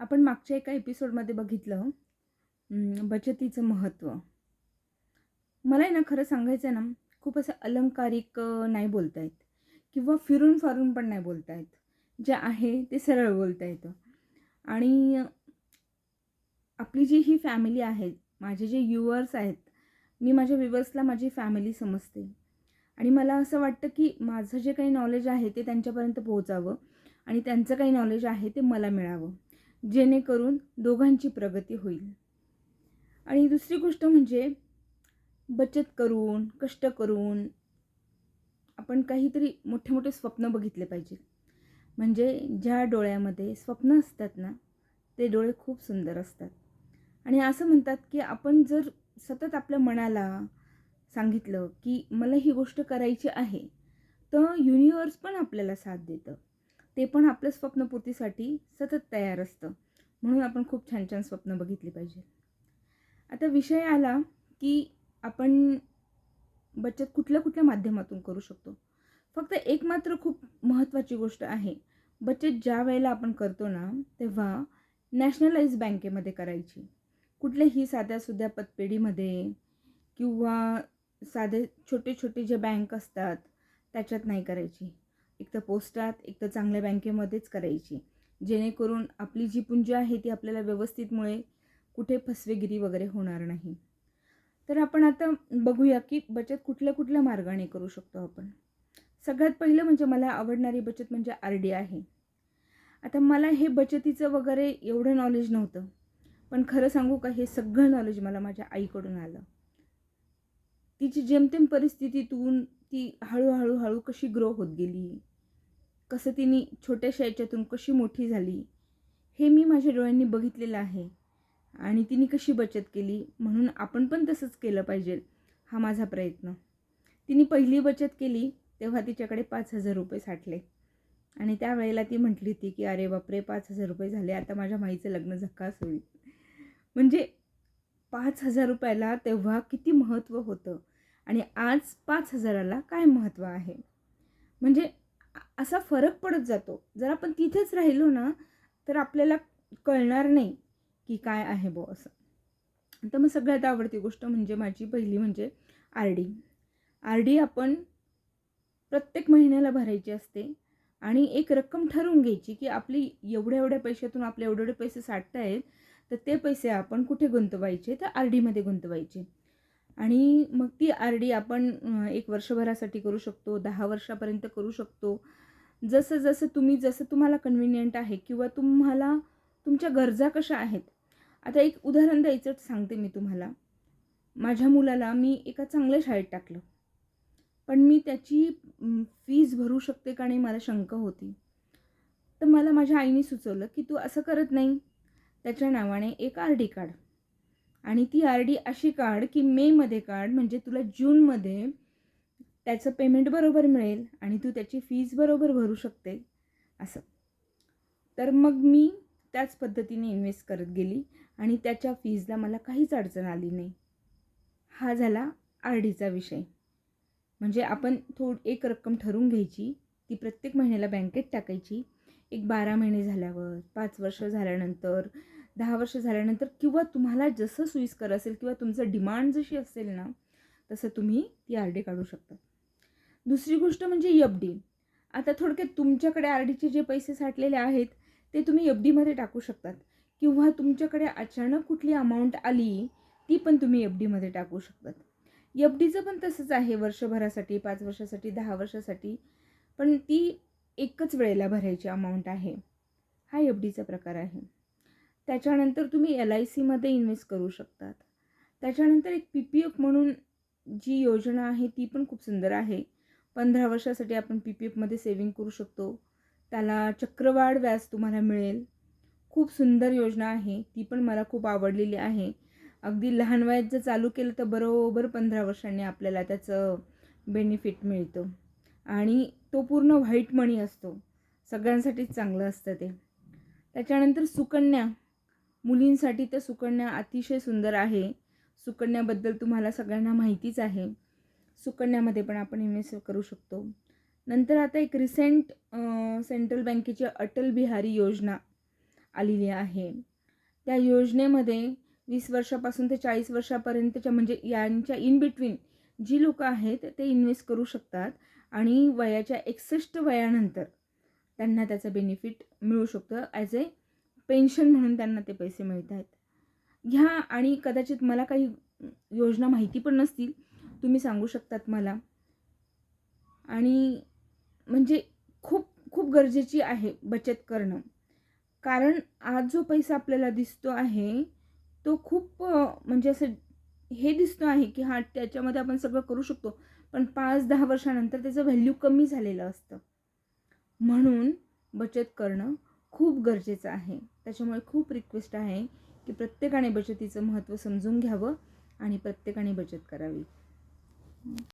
आपण मागच्या एका एपिसोडमध्ये बघितलं बचतीचं महत्त्व मला आहे ना खरं सांगायचं आहे ना खूप असं अलंकारिक नाही बोलता येत किंवा फिरून फारून पण नाही बोलता येत जे आहे ते सरळ बोलता येतं आणि आपली जी ही फॅमिली आहे माझे जे युअर्स आहेत मी माझ्या व्ह्युअर्सला माझी फॅमिली समजते. आणि मला असं वाटतं की माझं जे काही नॉलेज आहे ते त्यांच्यापर्यंत पोहोचावं आणि त्यांचं काही नॉलेज आहे ते मला मिळावं. जेणेकरून दोघांची प्रगती होईल. आणि दुसरी गोष्ट म्हणजे बचत करून कष्ट करून आपण काहीतरी मोठे मोठे स्वप्न बघितले पाहिजे. म्हणजे ज्या डोळ्यामध्ये स्वप्न असतात ना ते डोळे खूप सुंदर असतात. आणि असं म्हणतात की आपण जर सतत आपल्या मनाला सांगितलं की मला ही गोष्ट करायची आहे तर युनिवर्स पण आपल्याला साथ देतं. ते पण आपल्या स्वप्नपूर्तीसाठी सतत तयार असतं. म्हणून आपण खूप छान छान स्वप्न बघितली पाहिजे. आता विषय आला की आपण बचत कुठल्या कुठल्या माध्यमातून करू शकतो? फक्त एक मात्र खूप महत्त्वाची गोष्ट आहे बचत ज्या वेळेला आपण करतो ना तेव्हा नॅशनलाइज बँकेमध्ये करायची. कुठल्याही साध्यासुद्धा पतपेढीमध्ये किंवा साधे छोटे छोटे जे बँक असतात त्याच्यात नाही करायची. एक तर पोस्टात एक तर चांगल्या बँकेमध्येच करायची. जेणेकरून आपली जी पुंजी आहे ती आपल्याला व्यवस्थितमुळे कुठे फसवेगिरी वगैरे होणार नाही. तर आपण आता बघूया की बचत कुठल्या कुठल्या मार्गाने करू शकतो आपण. सगळ्यात पहिलं म्हणजे मला आवडणारी बचत म्हणजे आर डी आहे. आता मला हे बचतीचं वगैरे एवढं नॉलेज नव्हतं. पण खरं सांगू का हे सगळं नॉलेज मला माझ्या आईकडून आलं. तिची जेमतेम परिस्थितीतून ती हळूहळू हळू कशी ग्रो होत गेली कसं तिने छोट्याशा याच्यातून कशी मोठी झाली हे मी माझ्या डोळ्यांनी बघितलेलं आहे. आणि तिने कशी बचत केली म्हणून आपण पण तसंच केलं पाहिजे हा माझा प्रयत्न. तिने पहिली बचत केली तेव्हा तिच्याकडे पाच हजार रुपये साठले. आणि त्यावेळेला ती म्हटली होती की अरे बापरे पाच हजार रुपये झाले आता माझ्या माईचं लग्न झक्कास होईल. म्हणजे पाच हजार रुपयाला तेव्हा किती महत्त्व होतं आणि आज पाच हजाराला काय महत्त्व आहे? म्हणजे असा फरक पडत जातो. जर आपण तिथेच राहिलो ना तर आपल्याला कळणार नाही की काय आहे बो असं. तर मग सगळ्यात आवडती गोष्ट म्हणजे माझी पहिली म्हणजे आर डी. आर डी आपण प्रत्येक महिन्याला भरायची असते आणि एक रक्कम ठरवून घ्यायची की आपली एवढ्या एवढ्या पैशातून आपले एवढे एवढे पैसे साठत आहेत तर ते पैसे आपण कुठे गुंतवायचे? तर आर डीमध्ये गुंतवायचे. आणि मग ती आर डी आपण एक वर्षभरासाठी करू शकतो दहा वर्षापर्यंत करू शकतो. जसं जसं तुम्ही जसं तुम्हाला कन्व्हिनियंट आहे किंवा तुम्हाला तुमच्या गरजा कशा आहेत. आता एक उदाहरण द्यायचं सांगते मी तुम्हाला. माझ्या मुलाला मी एका चांगल्या शाळेत टाकलं. पण मी त्याची फीज भरू शकते का नाही मला शंका होती. तर मला माझ्या आईने सुचवलं की तू असं करत नाही. त्याच्या नावाने एक आर डी काढ. आणि ती आर डी अशी काढ की मेमध्ये काढ म्हणजे तुला जूनमध्ये त्याचं पेमेंट बरोबर मिळेल आणि तू त्याची फीज बरोबर भरू शकते असं. तर मग मी त्याच पद्धतीने इन्व्हेस्ट करत गेली आणि त्याच्या फीजला मला काहीच अडचण आली नाही. हा झाला आर डीचा विषय. म्हणजे आपण थोड एक रक्कम ठरवून घ्यायची ती प्रत्येक महिन्याला बँकेत टाकायची. एक बारा महिने झाल्यावर पाच वर्ष झाल्यानंतर दहा वर्ष झाल्यानंतर किंवा तुम्हाला जसं सोयीस्कर असेल किंवा तुमचं डिमांड जशी असेल ना तसं तुम्ही ती आर डी काढू शकता. दुसरी गोष्ट म्हणजे एफ डी आता थोडक्यात तुमच्याकडे आर डीचे जे पैसे साठलेले आहेत ते तुम्ही एफ डीमध्ये टाकू शकतात. किंवा तुमच्याकडे अचानक कुठली अमाऊंट आली ती पण तुम्ही एफ डीमध्ये टाकू शकतात. एफ डीचं पण तसंच आहे वर्षभरासाठी पाच वर्षासाठी दहा वर्षासाठी. पण ती एकच वेळेला भरायची अमाऊंट आहे. हा एफ डीचा प्रकार आहे. त्याच्यानंतर तुम्ही एल आय सीमध्ये इन्व्हेस्ट करू शकतात. त्याच्यानंतर एक पी पी एफ म्हणून जी योजना आहे ती पण खूप सुंदर आहे. पंधरा वर्षासाठी आपण पी पी एफमध्ये सेविंग करू शकतो. त्याला चक्रवाढ व्याज तुम्हाला मिळेल. खूप सुंदर योजना आहे. ती पण मला खूप आवडलेली आहे. अगदी लहान वयात जर चालू केलं तर बरोबर पंधरा वर्षांनी आपल्याला त्याचं बेनिफिट मिळतं. आणि तो पूर्ण व्हाईट मणी असतो. सगळ्यांसाठीच चांगलं असतं ते. त्याच्यानंतर सुकन्या. मुलींसाठी तर सुकन्या अतिशय सुंदर आहे. सुकन्याबद्दल तुम्हाला सगळ्यांना माहितीच आहे. सुकन्यामध्ये पण आपण इन्व्हेस्ट करू शकतो. नंतर आता एक रिसेंट सेंट्रल बँकेची अटल बिहारी योजना आलेली आहे. त्या योजनेमध्ये वीस वर्षापासून ते चाळीस वर्षापर्यंतच्या म्हणजे यांच्या इन बिटवीन जी लोकं आहेत ते इन्व्हेस्ट करू शकतात आणि वयाच्या एकसष्ट वयानंतर त्यांना त्याचं बेनिफिट मिळू शकतो ॲज ए पेन्शन म्हणून त्यांना ते पैसे मिळत आहेत घ्या आणि कदाचित मला काही योजना माहिती पण नसतील तुम्ही सांगू शकतात मला. आणि म्हणजे खूप खूप गरजेची आहे बचत करणं. कारण आज जो पैसा आपल्याला दिसतो आहे तो खूप म्हणजे असं हे दिसतो आहे की हा त्याच्यामध्ये आपण सगळं करू शकतो पण पाच दहा वर्षानंतर त्याचं व्हॅल्यू कमी झालेलं असतं. म्हणून बचत करणं खूप गरजेचं आहे. त्याच्यामुळे खूप रिक्वेस्ट आहे की प्रत्येकाने बचतीचं महत्त्व समजून घ्यावं आणि प्रत्येकाने बचत करावी.